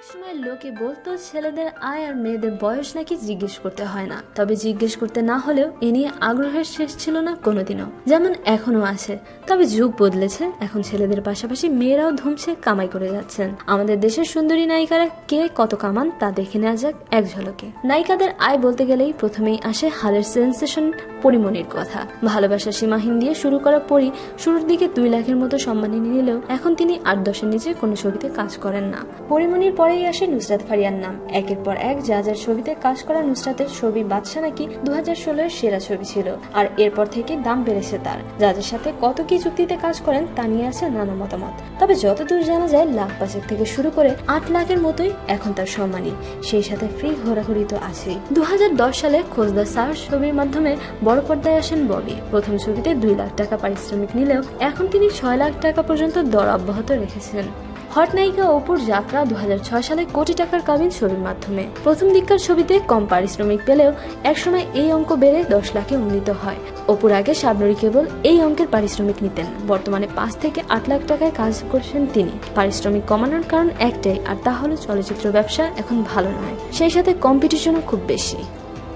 একসময় লোকে বলতো, ছেলেদের আয় আর মেয়েদের বয়স নাকি জিজ্ঞেস করতে হয় না। তবে জিজ্ঞেস করতে না হলেও এ নিয়ে আগ্রহের শেষ ছিল না কোনোদিনও। যেমন এখনও আছে। তবে যুগ বদলেছে। এখন ছেলেদের পাশাপাশি মেয়েরাও ধুমছে, কামাই করে যাচ্ছেন। আমাদের দেশের সুন্দরী নায়িকারা কে কত কামান তা দেখে নেওয়া যাক এক ঝলকে। নায়িকাদের আয় বলতে গেলেই প্রথমেই আসে হালের সেন্সেশন পরিমণির কথা। ভালোবাসা সীমাহীন দিয়ে শুরু করা পরি শুরুর দিকে দুই লাখের মতো সম্মানী নিলেও এখন তিনি আট দশের নিচে কোনো ছবিতে কাজ করেন না। পরিমণির পরেই আসে নুসরাত ফারিয়ার নাম। একের পর এক যা যার ছবিতে কাজ করা নুসরাতের ছবি বাদশা নাকি দু হাজার সেরা ছবি ছিল, আর এরপর থেকে দাম বেড়েছে তার। যাদের সাথে কত কি চুক্তিতে কাজ করেন তা নিয়ে আছে নানা মতামত। তবে যতদূর জানা যায়, লাখ পাঁচেক থেকে শুরু করে আট লাখের মতোই এখন তার সম্মানী সেই সাথে ফ্রি ঘোরাঘুরি তো আছেই। দুই হাজার দশ সালে খোঁজদা সার ছবির মাধ্যমে বড় পর্দায় আসেন ববি। প্রথম ছবিতে দুই লাখ টাকা পারিশ্রমিক নিলেও এখন তিনি ছয় লাখ টাকা পর্যন্ত দর অব্যাহত রেখেছেন। হট নায়িকা অপুর যাত্রা দু হাজার ছয় সালে কোটি টাকার কাবিন ছবির মাধ্যমে। প্রথম দিককার ছবিতে কম পারিশ্রমিক পেলেও একসময় এই অঙ্ক বেড়ে দশ লাখে উন্নীত হয়। অপুর আগে শাবনুরি কেবল এই অঙ্কের পারিশ্রমিক নিতেন। বর্তমানে পাঁচ থেকে আট লাখ টাকায় কাজ করছেন তিনি। পারিশ্রমিক কমানোর কারণ একটাই, আর তা হলো চলচ্চিত্র ব্যবসা এখন ভালো নয়। সেই সাথে কম্পিটিশনও খুব বেশি।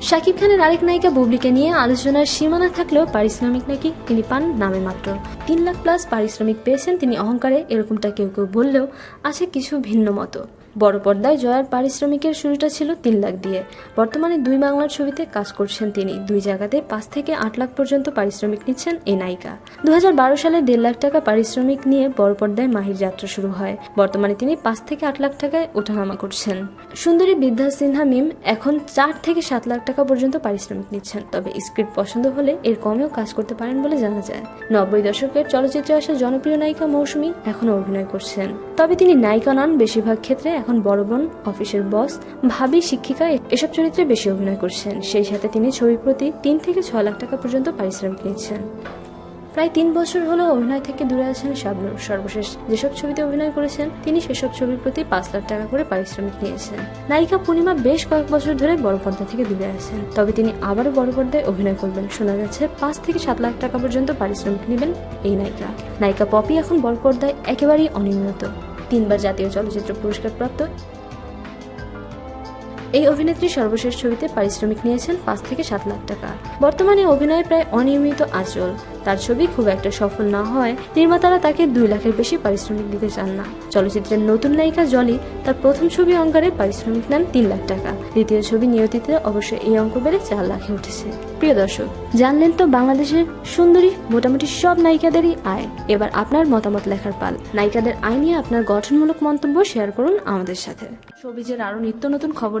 শাকিব খানের আরেক নায়িকা বুবলিকে নিয়ে আলোচনার সীমানা থাকলেও পারিশ্রমিক নাকি তিনি পান নামে মাত্র। তিন লাখ প্লাস পারিশ্রমিক পেয়েছেন তিনি অহংকারে, এরকমটা কেউ কেউ বললেও আছে কিছু ভিন্ন মতো বড় পর্দায় জয়ার পারিশ্রমিকের শুরুটা ছিল তিন লাখ দিয়ে। বর্তমানে দুই বাংলার ছবিতে কাজ করছেন তিনি। দুই জায়গাতে পাঁচ থেকে আট লাখ পর্যন্ত পারিশ্রমিক নিচ্ছেন এই নায়িকা। দু হাজার বারো সালে দেড় লাখ টাকা পারিশ্রমিক নিয়ে বড় পর্দায় মাহির যাত্রা শুরু হয়। বর্তমানে তিনি পাঁচ থেকে আট লাখ টাকায় ওঠানামা করছেন। সুন্দরী বিদ্যা সিনহা মিম এখন চার থেকে সাত লাখ টাকা পর্যন্ত পারিশ্রমিক নিচ্ছেন। তবে স্ক্রিপ্ট পছন্দ হলে এর কমেও কাজ করতে পারেন বলে জানা যায়। নব্বই দশকের চলচ্চিত্রে আসা জনপ্রিয় নায়িকা মৌসুমী এখনও অভিনয় করছেন। তবে তিনি নায়িকা নন, বেশিরভাগ ক্ষেত্রে এখন বড় বোন, অফিসের বস, ভাবি, শিক্ষিকা এসব চরিত্রে বেশি অভিনয় করছেন। সেই সাথে তিনি ছবি প্রতি তিন থেকে ছয় লাখ টাকা পর্যন্ত পারিশ্রমিক নিচ্ছেন। প্রায় তিন বছর হলো অভিনয় থেকে দূরে আছেন শাবনুর। সর্বশেষ যেসব ছবিতে অভিনয় করেছেন, তিনি সেসব ছবির প্রতি পাঁচ লাখ টাকা করে পারিশ্রমিক নিয়েছেন। নায়িকা পূর্ণিমা বেশ কয়েক বছর ধরে বড় পর্দা থেকে দূরে আছেন। তবে তিনি আবারও বড় পর্দায় অভিনয় করবেন। শোনা যাচ্ছে পাঁচ থেকে সাত লাখ টাকা পর্যন্ত পারিশ্রমিক নেবেন এই নায়িকা। নায়িকা পপি এখন বড় পর্দায় একেবারেই অনিয়মিত। তিনবার জাতীয় চলচ্চিত্র পুরস্কার প্রাপ্ত এই অভিনেত্রী সর্বশেষ ছবিতে পারিশ্রমিক নিয়েছেন পাঁচ থেকে সাত লাখ টাকা। বর্তমানে অভিনয় প্রায় অনিয়মিত আচল। তার ছবি খুব একটা সফল না হওয়ায় নির্মাতারা তাকে দুই লাখের বেশি পারিশ্রমিক দিতে চান না। চলচ্চিত্রের নতুন নায়িকা জলি তার প্রথম ছবি অঙ্কারে পারিশ্রমিক নেন তিন লাখ টাকা। দ্বিতীয় ছবি নিয়তিতে অবশ্য এই অঙ্ক বেড়ে চার লাখে উঠেছে। প্রিয় দর্শক, জানলেন তো বাংলাদেশের সুন্দরী মোটামুটি সব নায়িকাদেরই আয়। এবার আপনার মতামত লেখার পাল। নায়িকাদের আয় নিয়ে আপনার গঠনমূলক মন্তব্য শেয়ার করুন আমাদের সাথে। সবিজের আরও নিত্য নতুন খবর